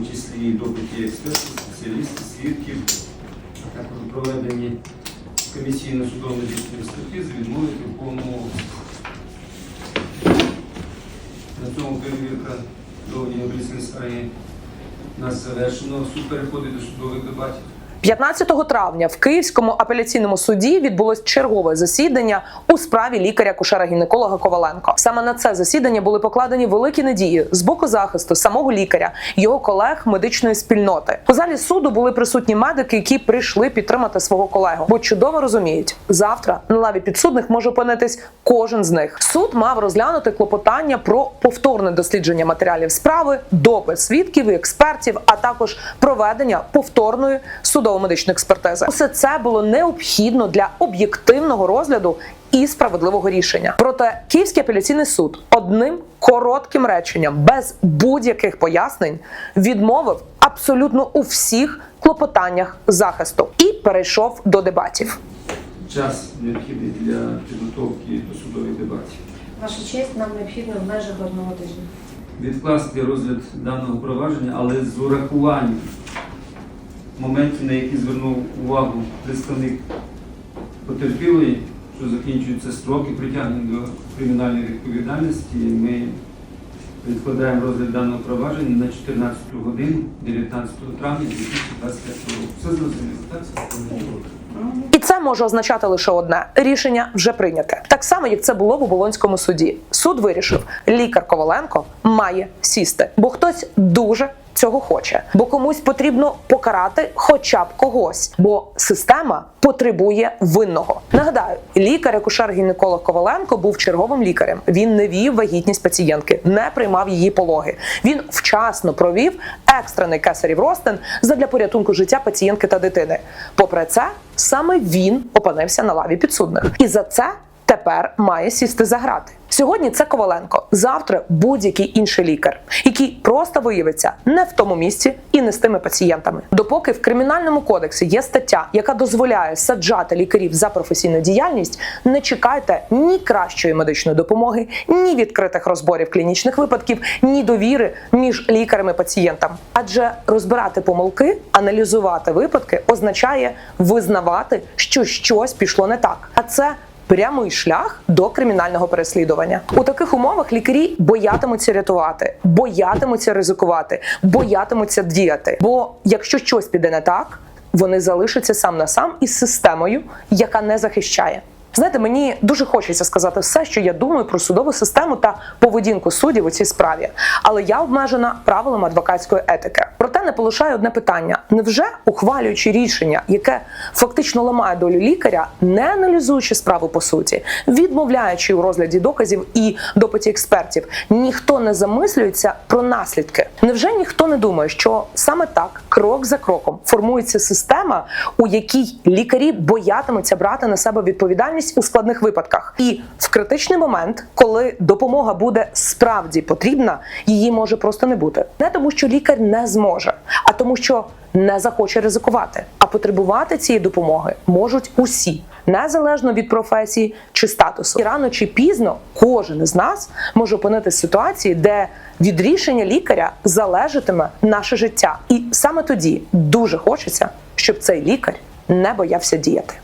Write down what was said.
тому числі і допиті експертів, спеціалістів, свідків, а також проведені комісійно-судово-медичної експертизи відмовити в повному. На цьому перевірка до скарги нас завершено. Суд переходить до судових дебатів. 15 травня в Київському апеляційному суді відбулось чергове засідання у справі лікаря-кушера-гінеколога Коваленко. Саме на це засідання були покладені великі надії з боку захисту самого лікаря, його колег медичної спільноти. У залі суду були присутні медики, які прийшли підтримати свого колегу, бо чудово розуміють, завтра на лаві підсудних може опинитись кожен з них. Суд мав розглянути клопотання про повторне дослідження матеріалів справи, допис свідків і експертів, а також проведення повторної судово-медичної експертизи. Усе це було необхідно для об'єктивного розгляду і справедливого рішення. Проте Київський апеляційний суд одним коротким реченням, без будь-яких пояснень, відмовив абсолютно у всіх клопотаннях захисту і перейшов до дебатів. Час необхідний для підготовки до судових дебатів. Ваша честь, нам необхідно в межах одного тижня. Відкласти розгляд даного провадження, але з урахуванням моментів, на які звернув увагу представник потерпілої, що закінчуються строки притягнення до кримінальної відповідальності. Ми відкладаємо розгляд даного провадження на 14 годину 19 травня 2025 року. Все зрозуміло, так? І це може означати лише одне: рішення вже прийняте. Так само, як це було в Оболонському суді. Суд вирішив, лікар Коваленко має сісти, бо хтось дуже. Цього хоче, бо комусь потрібно покарати хоча б когось, бо система потребує винного. Нагадаю, лікар акушер гінеколог Коваленко був черговим лікарем. Він не вів вагітність пацієнтки, не приймав її пологи. Він вчасно провів екстрений кесарів розтин задля порятунку життя пацієнтки та дитини. Попри це, саме він опинився на лаві підсудних, і за це тепер має сісти за грати. Сьогодні це Коваленко, завтра будь-який інший лікар, який просто виявиться не в тому місці і не з тими пацієнтами. Допоки в кримінальному кодексі є стаття, яка дозволяє саджати лікарів за професійну діяльність, не чекайте ні кращої медичної допомоги, ні відкритих розборів клінічних випадків, ні довіри між лікарем і пацієнтом. Адже розбирати помилки, аналізувати випадки означає визнавати, що щось пішло не так. А це прямий шлях до кримінального переслідування. У таких умовах лікарі боятимуться рятувати, боятимуться ризикувати, боятимуться діяти. Бо якщо щось піде не так, вони залишаться сам на сам із системою, яка не захищає. Знаєте, мені дуже хочеться сказати все, що я думаю про судову систему та поведінку суддів у цій справі, але я обмежена правилами адвокатської етики. Проте не полишаю одне питання: невже ухвалюючи рішення, яке фактично ламає долю лікаря, не аналізуючи справу по суті, відмовляючи у розгляді доказів і допиті експертів, ніхто не замислюється про наслідки? Невже ніхто не думає, що саме так, крок за кроком, формується система, у якій лікарі боятимуться брати на себе відповідальність у складних випадках, і в критичний момент, коли допомога буде справді потрібна, її може просто не бути, не тому, що лікар не зможе, а тому, що не захоче ризикувати. А потребувати цієї допомоги можуть усі, незалежно від професії чи статусу. І рано чи пізно кожен із нас може опинитися в ситуації, де від рішення лікаря залежатиме наше життя. І саме тоді дуже хочеться, щоб цей лікар не боявся діяти.